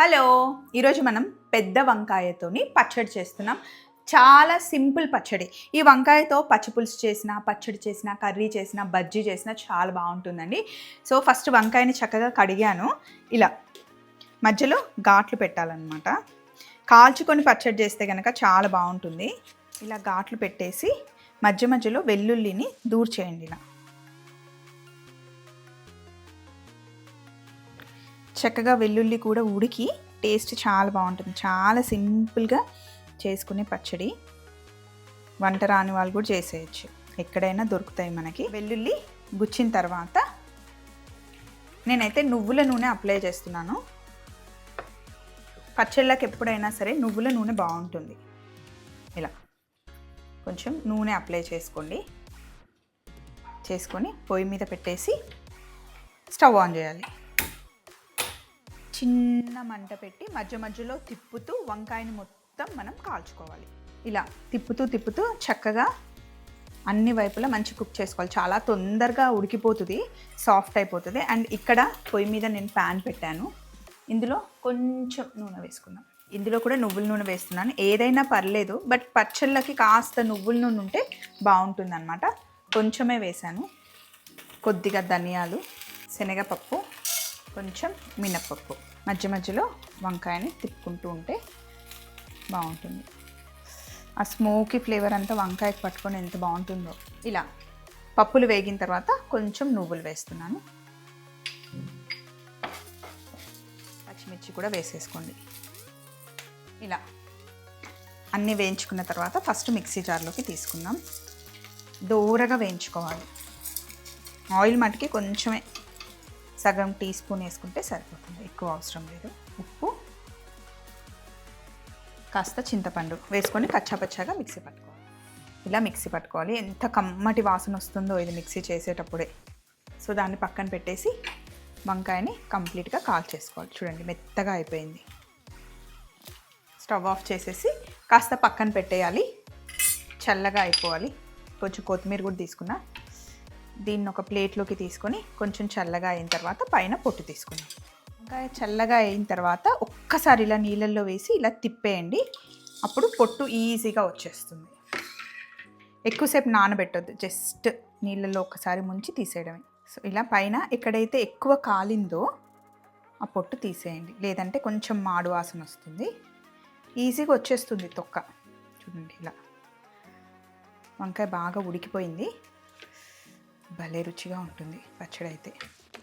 Hello ఈరోజు మనం పెద్ద వంకాయతోని పచ్చడి చేస్తున్నాం. చాలా సింపుల్ పచ్చడి. ఈ వంకాయతో పచ్చి పులుసు చేసిన పచ్చడి చేసిన కర్రీ చేసిన బజ్జీ చేసిన చాలా బాగుంటుందండి. సో ఫస్ట్ వంకాయని చక్కగా కడిగాను. ఇలా మధ్యలో ఘాట్లు పెట్టాలన్నమాట. కాల్చుకొని పచ్చడి చేస్తే కనుక చాలా బాగుంటుంది. ఇలా ఘాట్లు పెట్టేసి మధ్య మధ్యలో వెల్లుల్లిని దూర్ చేయండి ఇలా. చక్కగా వెల్లుల్లి కూడా ఉడికి టేస్ట్ చాలా బాగుంటుంది. చాలా సింపుల్గా చేసుకునే పచ్చడి. వంట రాని వాళ్ళు కూడా చేసేయచ్చు. ఎక్కడైనా దొరుకుతాయి మనకి. వెల్లుల్లి గుచ్చిన తర్వాత నేనైతే నువ్వుల నూనె అప్లై చేస్తున్నాను. పచ్చళ్ళకి ఎప్పుడైనా సరే నువ్వుల నూనె బాగుంటుంది. ఇలా. కొంచెం నూనె అప్లై చేసుకోండి. చేసుకొని పొయ్యి మీద పెట్టేసి స్టవ్ ఆన్ చేయాలి. చిన్న మంట పెట్టి మధ్య మధ్యలో తిప్పుతూ వంకాయని మొత్తం మనం కాల్చుకోవాలి. ఇలా తిప్పుతూ తిప్పుతూ చక్కగా అన్ని వైపులా మంచి కుక్ చేసుకోవాలి. చాలా తొందరగా ఉడికిపోతుంది సాఫ్ట్ అయిపోతుంది. అండ్ ఇక్కడ పొయ్యి మీద నేను ప్యాన్ పెట్టాను. ఇందులో కొంచెం నూనె వేసుకుందాం. ఇందులో కూడా నువ్వుల నూనె వేస్తున్నాను. ఏదైనా పర్లేదు బట్ పచ్చళ్ళకి కాస్త నువ్వుల నూనె ఉంటే బాగుంటుంది అనమాట కొంచెమే వేశాను. కొద్దిగా ధనియాలు శనగపప్పు కొంచెం మినప్పప్పు మధ్య మధ్యలో వంకాయని తిప్పుకుంటూ ఉంటే బాగుంటుంది. ఆ స్మోకీ ఫ్లేవర్ అంతా వంకాయకి పట్టుకొని ఎంత బాగుంటుందో. ఇలా పప్పులు వేగిన తర్వాత కొంచెం నువ్వులు వేస్తున్నాను. పచ్చిమిర్చి కూడా వేసేసుకోండి. ఇలా అన్నీ వేయించుకున్న తర్వాత ఫస్ట్ మిక్సీ జార్లోకి తీసుకుందాం. దూరగా వేయించుకోవాలి. ఆయిల్ మటుకి కొంచెమే సగం టీ స్పూన్ వేసుకుంటే సరిపోతుంది. ఎక్కువ అవసరం లేదు. ఉప్పు కాస్త చింతపండు వేసుకొని కచ్చాపచ్చాగా మిక్సీ పట్టుకోవాలి. ఇలా మిక్సీ పట్టుకోవాలి. ఎంత కమ్మటి వాసన వస్తుందో ఇది మిక్సీ చేసేటప్పుడే. సో దాన్ని పక్కన పెట్టేసి వంకాయని కంప్లీట్గా కాల్ చేసుకోవాలి. చూడండి మెత్తగా అయిపోయింది. స్టవ్ ఆఫ్ చేసేసి కాస్త పక్కన పెట్టేయాలి. చల్లగా అయిపోవాలి. కొంచెం కొత్తిమీర కూడా తీసుకున్నా. దీన్ని ఒక ప్లేట్లోకి తీసుకొని కొంచెం చల్లగా అయిన తర్వాత పైన పొట్టు తీసుకున్నాం వంకాయ చల్లగా అయిన తర్వాత ఒక్కసారి ఇలా నీళ్ళల్లో వేసి ఇలా తిప్పేయండి. అప్పుడు పొట్టు ఈజీగా వచ్చేస్తుంది. ఎక్కువసేపు నానబెట్టొద్దు. జస్ట్ నీళ్ళల్లో ఒకసారి ముంచి తీసేయడమే. సో ఇలా పైన ఎక్కడైతే ఎక్కువ కాలిందో ఆ పొట్టు తీసేయండి. లేదంటే కొంచెం మాడు వాసన వస్తుంది. ఈజీగా వచ్చేస్తుంది తొక్క. చూడండి ఇలా. వంకాయ బాగా ఉడికిపోయింది. భలే రుచిగా ఉంటుంది పచ్చడి అయితే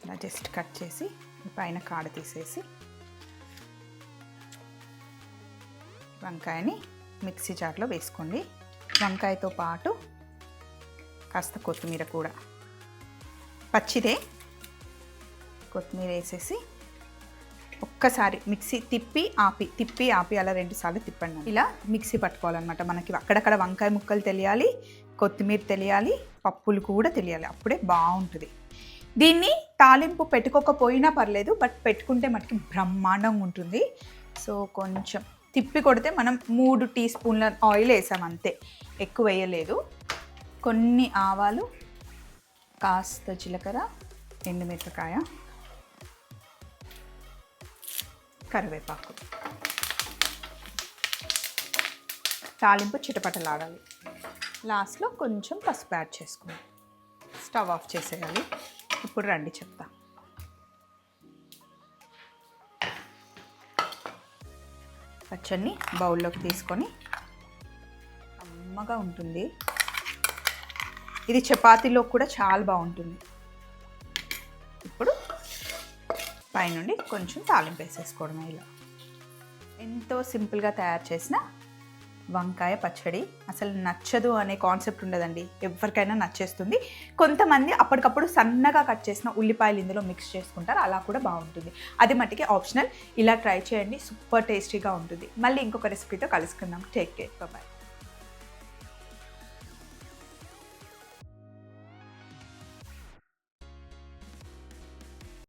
ఇలా జస్ట్ కట్ చేసి పైన కాడ తీసేసి వంకాయని మిక్సీ జార్లో వేసుకోండి. వంకాయతో పాటు కాస్త కొత్తిమీర కూడా. పచ్చిదే. కొత్తిమీర వేసేసి ఒక్కసారి మిక్సీ తిప్పి ఆపి తిప్పి ఆపి అలా రెండుసార్లు తిప్పండి. ఇలా మిక్సీ పట్టుకోవాలన్నమాట మనకి. అక్కడక్కడ వంకాయ ముక్కలు తెలియాలి. కొత్తిమీర తెలియాలి పప్పులు కూడా తెలియాలి. అప్పుడే బాగుంటుంది. దీన్ని తాలింపు పెట్టుకోకపోయినా పర్లేదు బట్ పెట్టుకుంటే మనకి బ్రహ్మాండంగా ఉంటుంది. సో కొంచెం తిప్పి కొడితే మనం మూడు టీ స్పూన్ల ఆయిల్ వేసాం అంతే. ఎక్కువ వేయలేదు. కొన్ని ఆవాలు కాస్త జీలకర్ర ఎండుమిరపకాయ కరివేపాకు. తాలింపు చిటపటలాడాలి. లాస్ట్లో కొంచెం పసుపు యాడ్ చేసుకోండి స్టవ్ ఆఫ్ చేసేయాలి. ఇప్పుడు రండి చెప్తా. పచ్చడిని బౌల్లోకి తీసుకొని అమ్మగా ఉంటుంది. ఇది చపాతీలో కూడా చాలా బాగుంటుంది. ఇప్పుడు పైనుండి కొంచెం తాలింపు వేసేసుకోవడమే ఇలా. ఎంతో సింపుల్గా తయారు చేసిన వంకాయ పచ్చడి. అసలు నచ్చదు అనే కాన్సెప్ట్ ఉండదండి. ఎవరికైనా నచ్చేస్తుంది. కొంతమంది అప్పటికప్పుడు సన్నగా కట్ చేసిన ఉల్లిపాయలు ఇందులో మిక్స్ చేసుకుంటారు. అలా కూడా బాగుంటుంది. అది మట్టికి ఆప్షనల్ ఇలా ట్రై చేయండి. సూపర్ టేస్టీగా ఉంటుంది. మళ్ళీ ఇంకొక రెసిపీతో కలుసుకుందాం. Take care bye